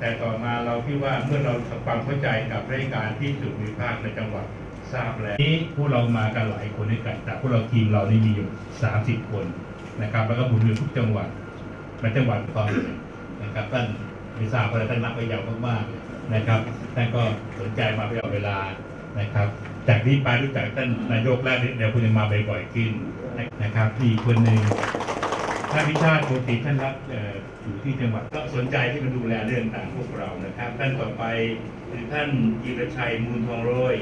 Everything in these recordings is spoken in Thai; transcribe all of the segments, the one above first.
แต่ต่อมาเราคิดว่าเมื่อเราทำความเข้าใจกับราชการที่สุดมีภาคในจังหวัดทราบแล้วนี้พวกเรามากันหลายคนด้วยกันแต่พวกเราทีมเรานี่มีอยู่ 30 คนนะครับ แล้วก็หมุนเวียนทุกจังหวัดในจังหวัดตอนเลยนะครับท่านไม่ทราบเพราะท่านนักไปยาวมากๆนะครับท่านก็สนใจมาไปเอาเวลานะครับ จากนี้ไปรู้จักท่านนายกแล้วเดี๋ยวคุณจะมาบ่อยๆขึ้นนะครับอีกคนหนึ่ง ท่านพิชาติปกติท่านรับเอ่ออยู่ที่จังหวัดก็สนใจที่มาดูแลเรื่องต่างพวกเรานะครับ ท่านต่อไปคือท่านจิรชัยมูลทองโรย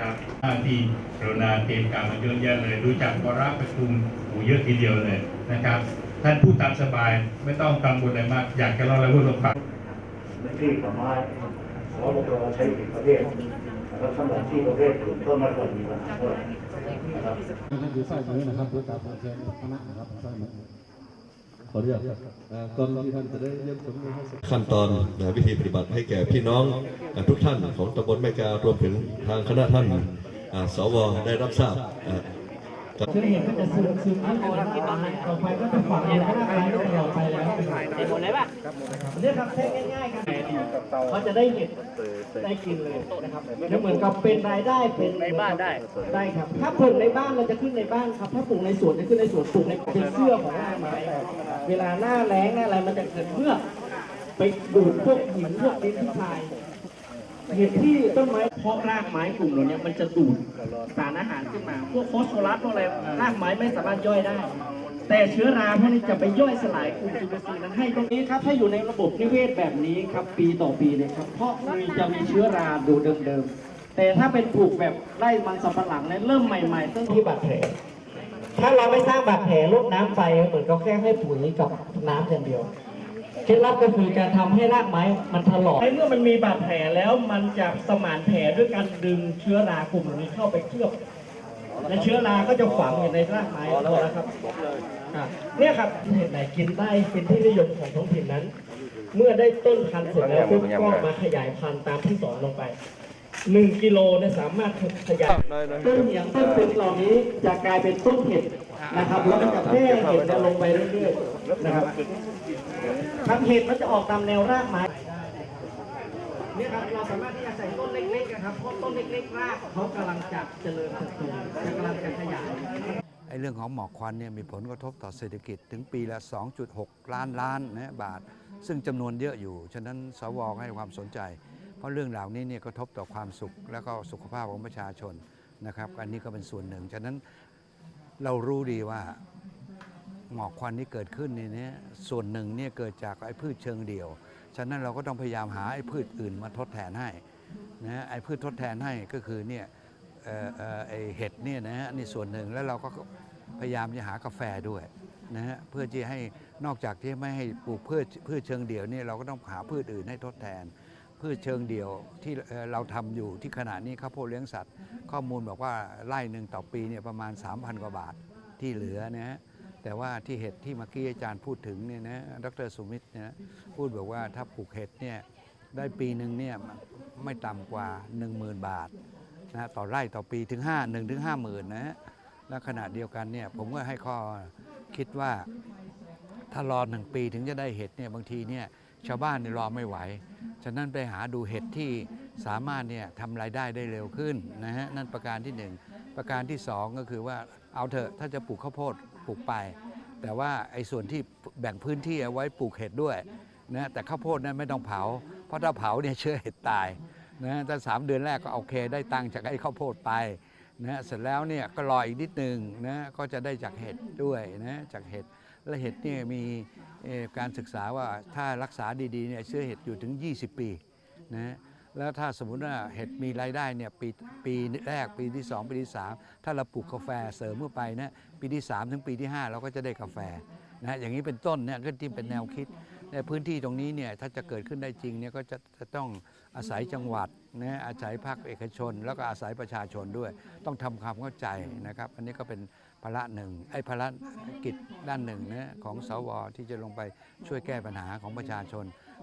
ครับท่านที่กรุณาเตรียมการมาเยอะแยะเลยรู้จักวาระประชุมโอ้เยอะทีเดียวเลยนะครับ ท่านพูดตามสบายไม่ต้องกังวลอะไรมาก อยากจะเล่าอะไรพูดลงไปในที่ป่าไม้เราเราใช้ผิดประเภทนะครับสำหรับที่ประเภทอื่นก็ไม่ควรมีปัญหาเท่าไหร่นะครับนั่นคือสร้อยมือนะครับเพื่อการผ่านเชิญคณะนะครับสร้อยมือ ขออนุญาตครับเอ่อก่อนที่ท่านจะได้เยี่ยมชมนิทรรศการขั้นตอนนะวิธีปฏิบัติให้แก่พี่น้องอ่าทุกท่านของตำบลแม่การวมถึงทางคณะท่านอ่าสวได้รับทราบอ่าคือเห็นก็จะซึมซึมที่คนต่อไปก็จะฝังอยู่ข้างในตลอดไปแล้วเห็นหมดเลยป่ะเนี่ยครับแค่ง่ายๆครับ เขาจะได้เห็นได้กินเลยนะครับจะเหมือนกับเป็นรายได้เป็นในบ้านได้ได้ครับ ถ้าปลูกในบ้านเราจะขึ้นในบ้านครับ ถ้าปลูกในสวนจะขึ้นในสวนปลูกในเป็นเสื้อของรากไม้เวลาหน้าแล้งหน้าอะไรมันจะเกิดเมือกไปดูดพวกหินพวกดินที่พายเหตุที่ต้นไม้เพาะรากไม้กลุ่มเหล่านี้มันจะดูดสารอาหารขึ้นมา พวกฟอสฟอรัสพวกอะไรรากไม้ไม่สามารถย่อยได้ แต่เชื้อราพวกนี้จะไปย่อยสลายกลุ่มจุลินทรีย์นั้นให้ตรงนี้ครับถ้าอยู่ในระบบนิเวศแบบนี้ครับปีต่อปีเลยครับ เพราะมีจะมีเชื้อราดูเดิมๆแต่ถ้าเป็นปลูกแบบไร่มันสำปะหลังเนี่ยเริ่มใหม่ๆต้นที่บาดแผลถ้าเราไม่สร้างบาดแผลลดน้ำไปเหมือนก็แค่ให้ปุ๋ยกับน้ำอย่างเดียวเคล็ดลับก็คือการทำให้รากไม้มันถลอกเมื่อมันมีบาดแผลแล้วมันจะสมานแผลด้วยการดึงเชื้อรากลุ่มเหล่านี้เข้าไปเคลือบ และเชื้อราก็จะฝังอยู่ในรากไม้พอแล้วครับอะเนี่ยครับเห็ดไหนกินได้เป็นที่นิยมของท้องถิ่นนั้น เมื่อได้ต้นพันธุ์เสร็จแล้วปุ๊บก็มาขยายพันธุ์ตามที่สอนลงไปหนึ่งกิโลเนี่ยสามารถขยายต้นอย่างต้นเป็นเหล่านี้จะกลายเป็นต้นเห็ดนะครับแล้วก็จะแพร่เห็ดเนี่ยลงไปเรื่อยๆนะครับครับเห็ดมันจะออกตามแนวรากไม้ เนี่ยครับเราสามารถที่จะใส่ต้นเล็กๆนะครับเพราะต้นเล็กๆรากเขากำลังจะเจริญเติบโตจะกำลังจะขยายไอ้เรื่องของหมอกควันเนี่ยมีผลกระทบต่อเศรษฐกิจถึงปีละ 2.6 ล้านล้านนะบาท ซึ่งจำนวนเยอะอยู่ ฉะนั้นสวให้ความสนใจ เพราะเรื่องเหล่านี้เนี่ยกระทบต่อความสุขและก็สุขภาพของประชาชนนะครับ อันนี้ก็เป็นส่วนหนึ่ง ฉะนั้นเรารู้ดีว่าหมอกควันที่เกิดขึ้นในนี้ส่วนหนึ่งเนี่ยเกิดจากไอ้พืชเชิงเดี่ยว ฉะนั้นเราก็ต้องพยายามหาไอ้พืชอื่นมาทดแทนให้นะฮะไอ้พืชทดแทนให้ก็คือเนี่ยเอ่อเห็ดเนี่ยนะฮะนี่ส่วนหนึ่งแล้วเราก็พยายามจะหากาแฟด้วยนะฮะเพื่อที่ให้นอกจากที่ไม่ให้ปลูกพืชพืชเชิงเดี่ยวเนี่ยเราก็ต้องหาพืชอื่นให้ทดแทน พืชเชิงเดี่ยวที่เราทำอยู่ที่ขณะนี้ข้าวโพดเลี้ยงสัตว์ ข้อมูลบอกว่าไร่หนึ่งต่อปีเนี่ยประมาณ 3,000 กว่าบาทที่เหลือนะฮะ แต่ว่าที่เห็ดที่เมื่อกี้อาจารย์พูดถึงเนี่ยนะดรสุมิตรเนยพูดบอกว่าถ้าปลูกเห็ดเนี่ยได้ปีหนึ่งเนี่ยไม่ต่ำกว่า 10,000 บาทนะต่อไร่ต่อปีถึง5 1ถึง5หมื่นนะฮะและขณะเดียวกันเนี่ยผมก็ให้ข้อคิดว่าถ้ารอหนึ่งปีถึงจะได้เห็ดเนี่ยบางทีเนี่ยชาวบ้านเนี่ยรอไม่ไหว ฉะนั้นไปหาดูเห็ดที่สามารถเนี่ยทำรายได้ได้เร็วขึ้นนะฮะนั่นประการที่หนึ่ง ประการที่สองก็คือว่าเอาเถอะถ้าจะปลูกข้าวโพดปลูกไป แต่ว่าไอ้ส่วนที่แบ่งพื้นที่เอาไว้ปลูกเห็ดด้วยนะแต่ข้าวโพดนั้นไม่ต้องเผา เพราะถ้าเผาเนี่ยเชื้อเห็ดตายนะถ้าสามเดือนแรกก็โอเค ได้ตังจากไอ้ข้าวโพดไปนะเสร็จแล้วเนี่ยก็รออีกนิดนึงนะก็จะได้จากเห็ดด้วยนะจากเห็ดและเห็ดเนี่ยมีการศึกษาว่าถ้ารักษาดีๆเนี่ยเชื้อเห็ดอยู่ถึง 20 ปีนะ แล้วถ้าสมมติว่าเห็ดมีรายได้เนี่ยปีปีแรกปีที่ 2 ปีที่ 3 ถ้าเราปลูกกาแฟเสริมเข้าไปนะปีที่ 3 ถึงปีที่ 5 เราก็จะได้กาแฟนะอย่างนี้เป็นต้นเนี่ยก็ที่เป็นแนวคิด ในพื้นที่ตรงนี้เนี่ยถ้าจะเกิดขึ้นได้จริงเนี่ยก็จะจะต้องอาศัยจังหวัดนะอาศัยภาคเอกชน แล้วก็อาศัยประชาชนด้วย ต้องทำความเข้าใจนะครับ อันนี้ก็เป็นภาระหนึ่งไอ้ภาระกิจด้านหนึ่งนะของสวที่จะลงไปช่วยแก้ปัญหาของประชาชน